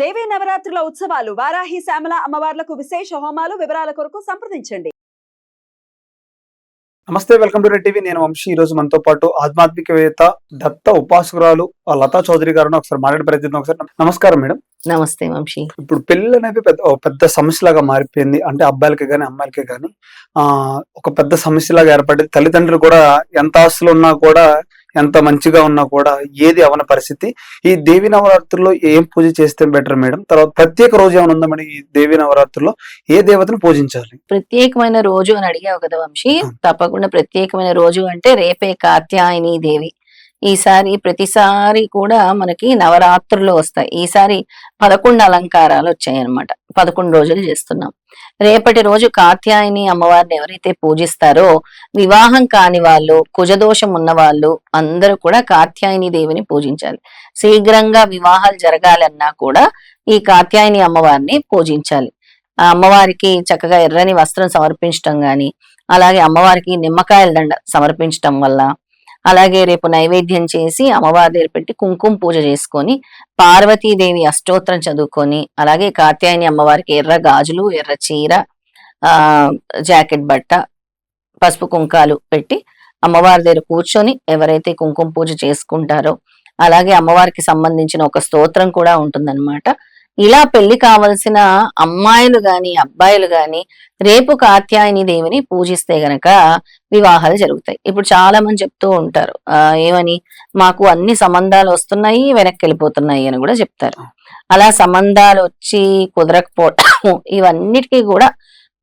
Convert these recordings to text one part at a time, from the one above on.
దేవీ నవరాత్రుల ఉత్సవాలు వారాహి శ్యామల అమ్మవార్లకు విశేష హోమాలు వివరాల కొరకు సంప్రదించండి. నమస్తే వెల్కమ్ టు రెడ్ టీవీ. నేను వంశీ. ఈ రోజు మనతో పాటు ఆధ్యాత్మికవేత్త దత్త ఉపాసకురాలు ఆ లతా చౌదరి గారు ఒకసారి మాట్లాడే ప్రయత్నం ఒకసారి. నమస్కారం మేడం. నమస్తే వంశీ. ఇప్పుడు పెళ్ళి అనేది పెద్ద ఒక పెద్ద సమస్యలాగా మారిపోయింది. అంటే అబ్బాయిలకి కానీ అమ్మాయిలకి కానీ ఆ ఒక పెద్ద సమస్యలాగా ఏర్పడింది. తల్లిదండ్రులు కూడా ఎంత ఆస్తులు ఉన్నా కూడా ఎంత మంచిగా ఉన్నా కూడా ఏది అవన పరిస్థితి. ఈ దేవి నవరాత్రుల్లో ఏం పూజ చేస్తే బెటర్ మేడం తర్వాత ప్రత్యేక రోజు ఏమైనా ఉందా మేడం ఈ దేవి నవరాత్రుల్లో? ఏ దేవతను పూజించాలి? ప్రత్యేకమైన రోజు అని అడిగావు కదా వంశీ. తప్పకుండా ప్రత్యేకమైన రోజు అంటే రేపే కాత్యాయని దేవి. ఈసారి ప్రతిసారి కూడా మనకి నవరాత్రులు వస్తాయి. ఈసారి పదకొండు అలంకారాలు వచ్చాయి అన్నమాట పదకొండు రోజులు చేస్తున్నాం. రేపటి రోజు కాత్యాయని అమ్మవారిని ఎవరైతే పూజిస్తారో వివాహం కాని వాళ్ళు కుజదోషం ఉన్న వాళ్ళు అందరూ కూడా కాత్యాయని దేవిని పూజించాలి. శీఘ్రంగా వివాహాలు జరగాలన్నా కూడా ఈ కాత్యాయని అమ్మవారిని పూజించాలి. ఆ అమ్మవారికి చక్కగా ఎర్రని వస్త్రం సమర్పించటం గాని అలాగే అమ్మవారికి నిమ్మకాయల దండ సమర్పించటం వల్ల అలాగే రేపు నైవేద్యం చేసి అమ్మవారి దగ్గర పెట్టి కుంకుమ పూజ చేసుకొని పార్వతీదేవి అష్టోత్తరం చదువుకొని అలాగే కాత్యాయని అమ్మవారికి ఎర్ర గాజులు ఎర్ర చీర ఆ జాకెట్ బట్ట పసుపు కుంకాలు పెట్టి అమ్మవారి దగ్గర కూర్చొని ఎవరైతే కుంకుమ పూజ చేసుకుంటారో అలాగే అమ్మవారికి సంబంధించిన ఒక స్తోత్రం కూడా ఉంటుందన్నమాట. ఇలా పెళ్ళి కావలసిన అమ్మాయిలు గాని అబ్బాయిలు గాని రేపు కాత్యాయని దేవిని పూజిస్తే గనక వివాహాలు జరుగుతాయి. ఇప్పుడు చాలా మంది చెప్తూ ఉంటారు ఆ ఏమని? మాకు అన్ని సంబంధాలు వస్తున్నాయి వెనక్కి వెళ్ళిపోతున్నాయి అని కూడా చెప్తారు. అలా సంబంధాలు వచ్చి కుదరకపోవటం ఇవన్నిటికీ కూడా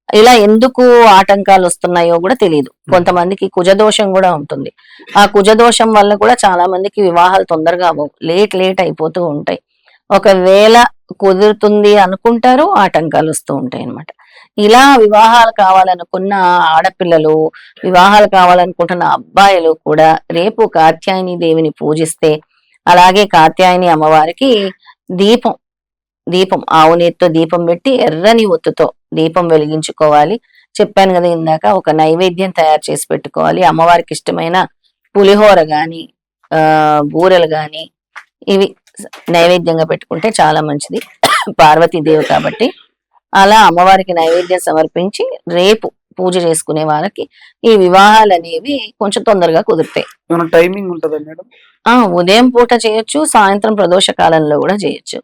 ఇలా ఎందుకు ఆటంకాలు వస్తున్నాయో కూడా తెలియదు కొంతమందికి కుజదోషం కూడా ఉంటుంది. ఆ కుజదోషం వల్ల కూడా చాలా మందికి వివాహాలు తొందరగా అవ్వవు. లేట్ లేట్ అయిపోతూ ఉంటాయి. ఒకవేళ కుదురుతుంది అనుకుంటారు ఆటంకాలు వస్తూ ఉంటాయి అన్నమాట. ఇలా వివాహాలు కావాలనుకున్న ఆడపిల్లలు వివాహాలు కావాలనుకుంటున్న అబ్బాయిలు కూడా రేపు కాత్యాయని దేవిని పూజిస్తే అలాగే కాత్యాయని అమ్మవారికి దీపం దీపం ఆవు నీటితో దీపం పెట్టి ఎర్రని ఒత్తుతో దీపం వెలిగించుకోవాలి. చెప్పాను కదా ఇందాక ఒక నైవేద్యం తయారు చేసి పెట్టుకోవాలి. అమ్మవారికి ఇష్టమైన పులిహోర గాని ఆ బూరెలు గాని ఇవి నైవేద్యంగా పెట్టుకుంటే చాలా మంచిది. పార్వతీదేవి కాబట్టి అలా అమ్మవారికి నైవేద్యం సమర్పించి రేపు పూజ చేసుకునే వాళ్ళకి ఈ వివాహాలు అనేవి కొంచెం తొందరగా కుదురుతాయి. టైమింగ్ ఉంటుందా మేడం? ఆ ఉదయం పూట చేయొచ్చు సాయంత్రం ప్రదోష కాలంలో కూడా చేయొచ్చు.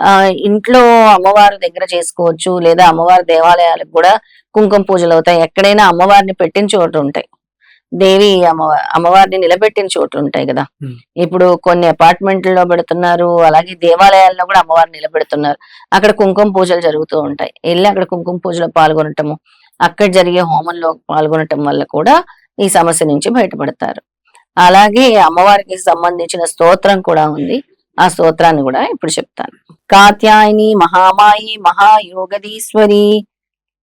ఆ ఇంట్లో అమ్మవారి దగ్గర చేసుకోవచ్చు లేదా అమ్మవారి దేవాలయాలకు కూడా కుంకుమ పూజలు అవుతాయి. ఎక్కడైనా అమ్మవారిని పెట్టిన చోటు ఉంటాయి. దేవి అమ్మవారి అమ్మవారిని నిలబెట్టిన చోట్లు ఉంటాయి కదా. ఇప్పుడు కొన్ని అపార్ట్మెంట్లలో పెడుతున్నారు అలాగే దేవాలయాల్లో కూడా అమ్మవారిని నిలబెడుతున్నారు. అక్కడ కుంకుమ పూజలు జరుగుతూ ఉంటాయి. వెళ్ళి అక్కడ కుంకుమ పూజలో పాల్గొనటము అక్కడ జరిగే హోమంలో పాల్గొనటం వల్ల కూడా ఈ సమస్య నుంచి బయటపడతారు. అలాగే అమ్మవారికి సంబంధించిన స్తోత్రం కూడా ఉంది. ఆ స్తోత్రాన్ని కూడా ఇప్పుడు చెప్తాను. కాత్యాయని మహామాయి మహాయోగదీశ్వరి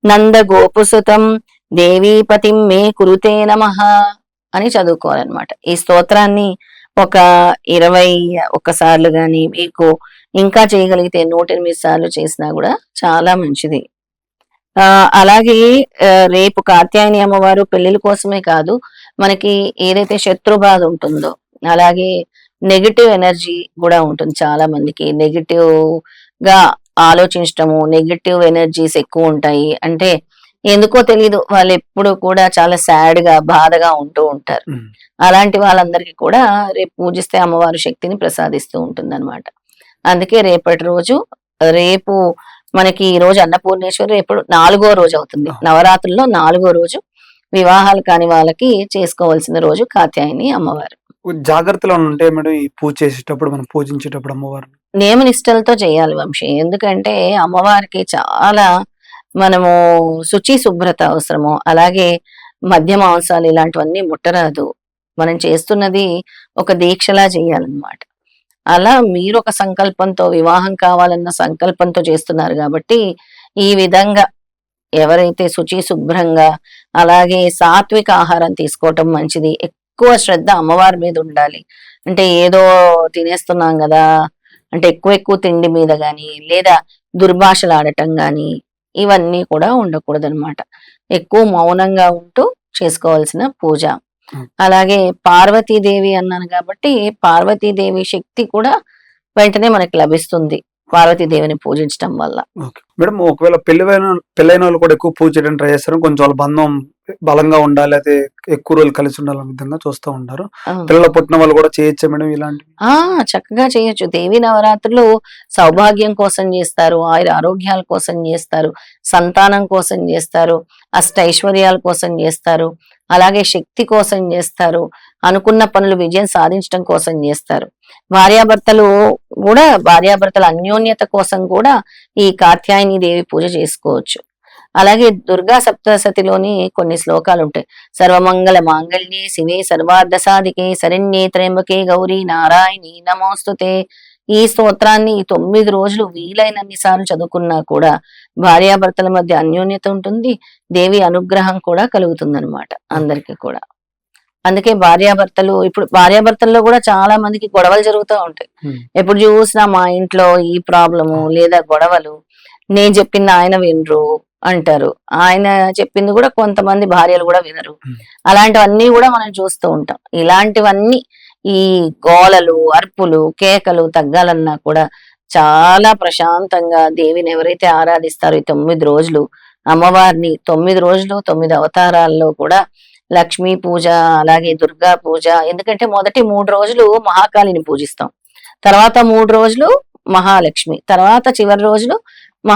నంద గోపుసుతం దేవీపతిం మే కురుతే నమ అని చదువుకోవాలన్నమాట. ఈ స్తోత్రాన్ని ఒక ఇరవై ఒక్కసార్లు కానీ మీకు ఇంకా చేయగలిగితే నూట ఎనిమిది సార్లు చేసినా కూడా చాలా మంచిది. అలాగే రేపు కాత్యాయని అమ్మవారు పెళ్ళిల కోసమే కాదు మనకి ఏదైతే శత్రు బాధ ఉంటుందో అలాగే నెగిటివ్ ఎనర్జీ కూడా ఉంటుంది చాలా మందికి. నెగిటివ్గా ఆలోచించటము నెగిటివ్ ఎనర్జీస్ ఎక్కువ ఉంటాయి. అంటే ఎందుకో తెలీదు. వాళ్ళు ఎప్పుడు కూడా చాలా సాడ్గా బాధగా ఉంటూ ఉంటారు. అలాంటి వాళ్ళందరికీ కూడా రేపు పూజిస్తే అమ్మవారు శక్తిని ప్రసాదిస్తూ ఉంటుంది అనమాట అందుకే రేపటి రోజు రేపు మనకి ఈ రోజు అన్నపూర్ణేశ్వరి రేపు నాలుగో రోజు అవుతుంది. నవరాత్రుల్లో నాలుగో రోజు వివాహాలు కాని వాళ్ళకి చేసుకోవాల్సిన రోజు కాత్యాయని అమ్మవారు. జాగ్రత్తలో ఉంటే మేడం ఈ పూజ చేసేటప్పుడు మనం పూజించేటప్పుడు అమ్మవారిని. నియమ నిష్టలతో చేయాలి వంశీ. ఎందుకంటే అమ్మవారికి చాలా మనము శుచి శుభ్రత అవసరము. అలాగే మద్య మాంసాలు ఇలాంటివన్నీ ముట్టరాదు. మనం చేస్తున్నది ఒక దీక్షలా చేయాలన్నమాట. అలా మీరు ఒక సంకల్పంతో వివాహం కావాలన్న సంకల్పంతో చేస్తున్నారు కాబట్టి ఈ విధంగా ఎవరైతే శుచి శుభ్రంగా అలాగే సాత్విక ఆహారం తీసుకోవటం మంచిది ఎక్కువ శ్రద్ధ అమ్మవారి మీద ఉండాలి. అంటే ఏదో తినేస్తున్నాం కదా అంటే ఎక్కువ ఎక్కువ తిండి మీద కానీ లేదా దుర్భాషలు ఆడటం కానీ ఇవన్నీ కూడా ఉండకూడదు అనమాట ఎక్కువ మౌనంగా ఉంటూ చేసుకోవాల్సిన పూజ. అలాగే పార్వతీదేవి అన్నాను కాబట్టి పార్వతీదేవి శక్తి కూడా వెంటనే మనకి లభిస్తుంది పార్వతీదేవిని పూజించడం వల్ల. మేడం ఒకవేళ పెళ్ళైన పెళ్ళైన వాళ్ళు కూడా ఎక్కువ పూజ చేయడానికి ట్రై చేస్తారు కొంచెం వాళ్ళ బంధం బలంగా ఉండాలి అయితే ఎక్కువ రోజులు కలిసి ఉండాలనే విధంగా చూస్తూ ఉంటారు. పిల్లలు పుట్టిన వాళ్ళు కూడా చేయొచ్చా మేడం ఇలాంటివి? ఆ చక్కగా చేయొచ్చు. దేవి నవరాత్రులు సౌభాగ్యం కోసం చేస్తారు ఆయుర ఆరోగ్యాల కోసం చేస్తారు సంతానం కోసం చేస్తారు అష్టైశ్వర్యాల కోసం చేస్తారు అలాగే శక్తి కోసం చేస్తారు అనుకున్న పనులు విజయం సాధించడం కోసం చేస్తారు. భార్యాభర్తలు కూడా భార్యాభర్తల అన్యోన్యత కోసం కూడా ఈ కాత్యాయని దేవి పూజ చేసుకోవచ్చు. అలాగే దుర్గా సప్తసతిలోని కొన్ని శ్లోకాలు ఉంటాయి సర్వమంగళ మాంగళ్యే శివే సర్వార్థ సాధికే శరణ్యే త్రయంబకే గౌరీ నారాయణి నమోస్తుతే ఈ స్తోత్రాన్ని తొమ్మిది రోజులు వీలైనన్ని సార్లు చదువుకున్నా కూడా భార్యాభర్తల మధ్య అన్యోన్యత ఉంటుంది దేవి అనుగ్రహం కూడా కలుగుతుంది అనమాట అందరికి కూడా. అందుకే భార్యాభర్తలు ఇప్పుడు భార్యాభర్తల్లో కూడా చాలా మందికి గొడవలు జరుగుతూ ఉంటాయి. ఎప్పుడు చూసినా మా ఇంట్లో ఈ ప్రాబ్లము లేదా గొడవలు నేను చెప్పింది ఆయన వినరు అంటారు. ఆయన చెప్పింది కూడా కొంతమంది భార్యలు కూడా వినరు. అలాంటివన్నీ కూడా మనం చూస్తూ ఉంటాం. ఇలాంటివన్నీ ఈ గోలలు అర్పులు కేకలు తగ్గాలన్నా కూడా చాలా ప్రశాంతంగా దేవిని ఎవరైతే ఆరాధిస్తారో ఈ తొమ్మిది రోజులు అమ్మవారిని తొమ్మిది రోజులు తొమ్మిది అవతారాల్లో కూడా లక్ష్మీ పూజ అలాగే దుర్గా పూజ ఎందుకంటే మొదటి మూడు రోజులు మహాకాళిని పూజిస్తాం. తర్వాత మూడు రోజులు మహాలక్ష్మి తర్వాత చివరి రోజులు